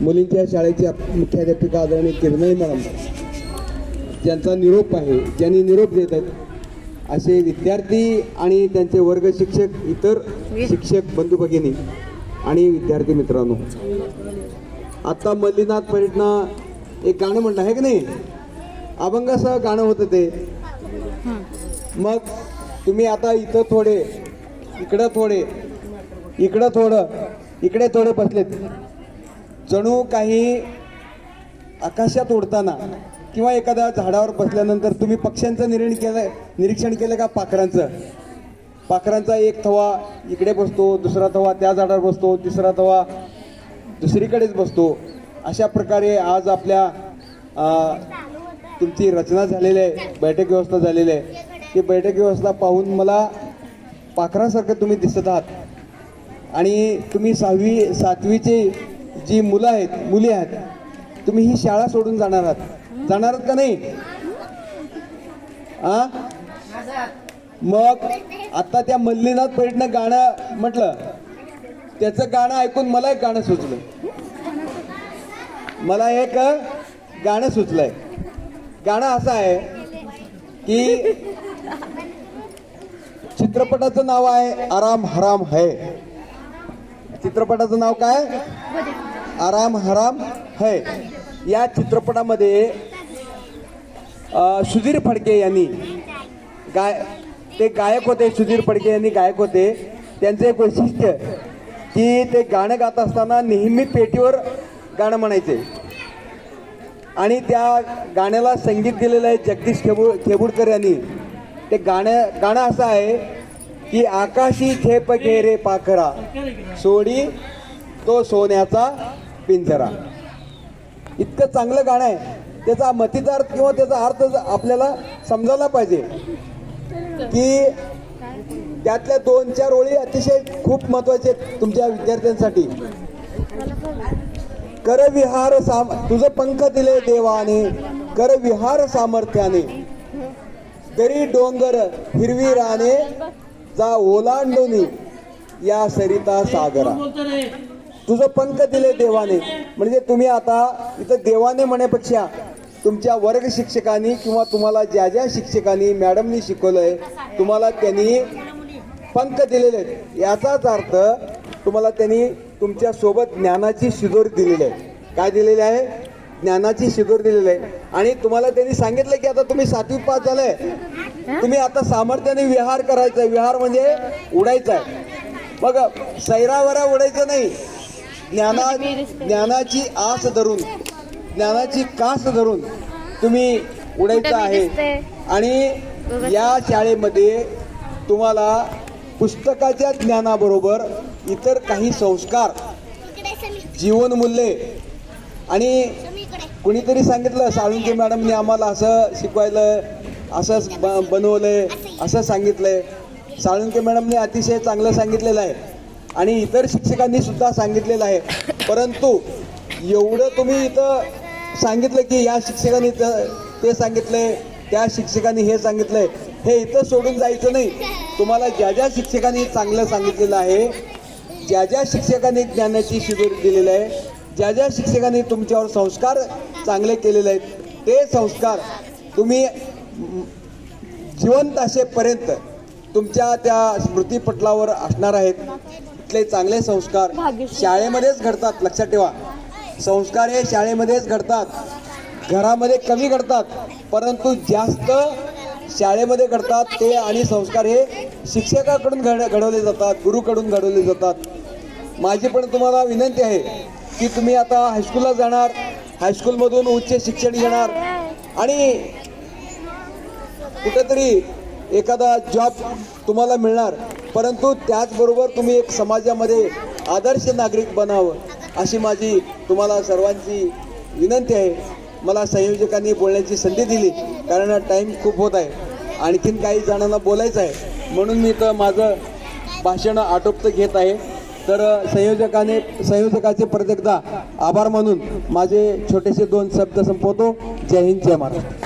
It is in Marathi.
मुलींच्या शाळेच्या मुख्याध्यापिका आदरणीय किरणई मॅडम ज्यांचा निरोप आहे ज्यांनी निरोप देत आहेत असे विद्यार्थी आणि त्यांचे वर्ग शिक्षक इतर शिक्षक बंधू भगिनी आणि विद्यार्थी मित्रांनो. आत्ता मल्लीनाथ पर्यटना एक गाणं म्हणलं आहे की नाही? अभंगासह गाणं होतं ते. मग तुम्ही आता इथं थोडे इकडं थोडे इकडं थोडं इकडे थोडे बसलेत. जणू काही आकाशात उडताना किंवा एखाद्या झाडावर बसल्यानंतर तुम्ही पक्ष्यांचं निरीण केलं निरीक्षण केलं का पाखरांचं? पाखरांचा एक थवा इकडे बसतो दुसरा थवा त्या झाडावर बसतो तिसरा थवा दुसरीकडेच बसतो. अशा प्रकारे आज आपल्या तुमची रचना झालेली आहे बैठक व्यवस्था झालेली आहे. ती बैठक व्यवस्था पाहून मला पाखरासारखं तुम्ही दिसत आहात. आणि तुम्ही सहावी सातवीची जी मुलं आहेत मुली आहेत तुम्ही ही शाळा सोडून जाणार आहात. जाणार आहात का नाही? आ? मग आता त्या मल्लीनाथ पैठनं गाणं म्हटलं त्याचं गाणं ऐकून मला एक गाणं सुचलं. मला एक गाणं सुचलंय. गाणं असं आहे की चित्रपटाचं नाव आहे आराम हराम है. चित्रपटाचं नाव काय? आराम हराम है. या चित्रपटामध्ये सुधीर फडके यांनी गाय ते गायक होते सुधीर फडके यांनी गायक होते. त्यांचं एक वैशिष्ट्य की ते गाणं गात असताना नेहमी पेटीवर गाणं म्हणायचे. आणि त्या गाण्याला संगीत दिलेलं आहे जगदीश खेबू खेबुडकर यांनी. ते गाणं गाणं असं आहे की आकाशी खेप घे रे पाखरा. सोडी तो सोन्याचा पिंजरा इतकं चांगलं गाणं आहे. त्याचा मतीचा अर्थ किंवा त्याचा अर्थ आपल्याला समजायला पाहिजे की त्यातल्या दोन चार ओळी अतिशय खूप महत्त्वाचे आहेत तुमच्या विद्यार्थ्यांसाठी. कर विहार साम तुझं पंख दिले देवाने कर विहार सामर्थ्याने. दरी डोंगर हिरवी राणे जा ओलांडोनी या सरिता सागरा. तुझं पंख दिले देवाने. म्हणजे तुम्ही आता इथं देवाने म्हणण्यापेक्षा तुमच्या वर्ग शिक्षकांनी किंवा तुम्हाला ज्या ज्या शिक्षकांनी मॅडमनी शिकवलंय तुम्हाला त्यांनी पंख दिलेले आहेत. याचाच अर्थ तुम्हाला त्यांनी तुमच्यासोबत ज्ञानाची शिदोर दिलेली आहे. काय दिलेली आहे? ज्ञानाची शिदोर दिलेली आहे. आणि तुम्हाला त्यांनी सांगितलं की आता तुम्ही सातवी पास झालाय. तुम्ही आता सामर्थ्याने विहार करायचा विहार म्हणजे उडायचा आहे मग सैरावरा उडायचं नाही. ज्ञाना ज्ञानाची आस धरून ज्ञानाची कास धरून तुम्ही उडायचं आहे. आणि या शाळेमध्ये तुम्हाला पुस्तकाच्या ज्ञानाबरोबर इतर काही संस्कार जीवनमूल्ये आणि कुणीतरी सांगितलं साळुंके मॅडमने आम्हाला असं शिकवायलं असं ब- बनवलंय असं सांगितलंय. साळुंके मॅडमने अतिशय चांगलं सांगितलेलं आहे. आणि इतर शिक्षकांनी सुद्धा सांगितलेलं आहे. परंतु एवढं तुम्ही इथं सांगितलं की या शिक्षकांनी ते सांगितलंय त्या शिक्षकांनी हे सांगितलंय हे इथं सोडून जायचं नाही. तुम्हाला ज्या ज्या शिक्षकांनी चांगलं सांगितलेलं आहे ज्या ज्या शिक्षकांनी ज्ञानाची शिबिर दिलेलं आहे ज्या ज्या शिक्षकांनी तुमच्यावर संस्कार चांगले केलेले आहेत ते संस्कार तुम्ही जिवंत असेपर्यंत तुमच्या त्या स्मृतीपटलावर असणार आहेत. इथले चांगले संस्कार शाळेमध्येच घडतात लक्षात ठेवा. संस्कार हे शाळेमध्येच घडतात. घरामध्ये कमी घडतात परंतु जास्त शाळेमध्ये घडतात ते आणि संस्कार हे शिक्षकाकडून घड घडवले जातात गुरुकडून घडवले जातात. माझी पण तुम्हाला विनंती आहे की तुम्ही आता हायस्कूलला जाणार हायस्कूलमधून उच्च शिक्षण घेणार आणि कुठेतरी एखादा जॉब तुम्हाला मिळणार परंतु त्याचबरोबर तुम्ही एक समाजामध्ये आदर्श नागरिक बनावं अशी माझी तुम्हाला सर्वांची विनंती आहे. मला संयोजकांनी बोलण्याची संधी दिली कारण टाईम खूप होत आहे. आणखीन काही जणांना बोलायचं आहे म्हणून मी तर माझं भाषण आटोपतं घेत आहे. तर संयोजकाने संयोजकाचे प्रत्येकदा आभार मानून माझे छोटेसे दोन शब्द संपवतो. जय हिंद जय महाराष्ट्र.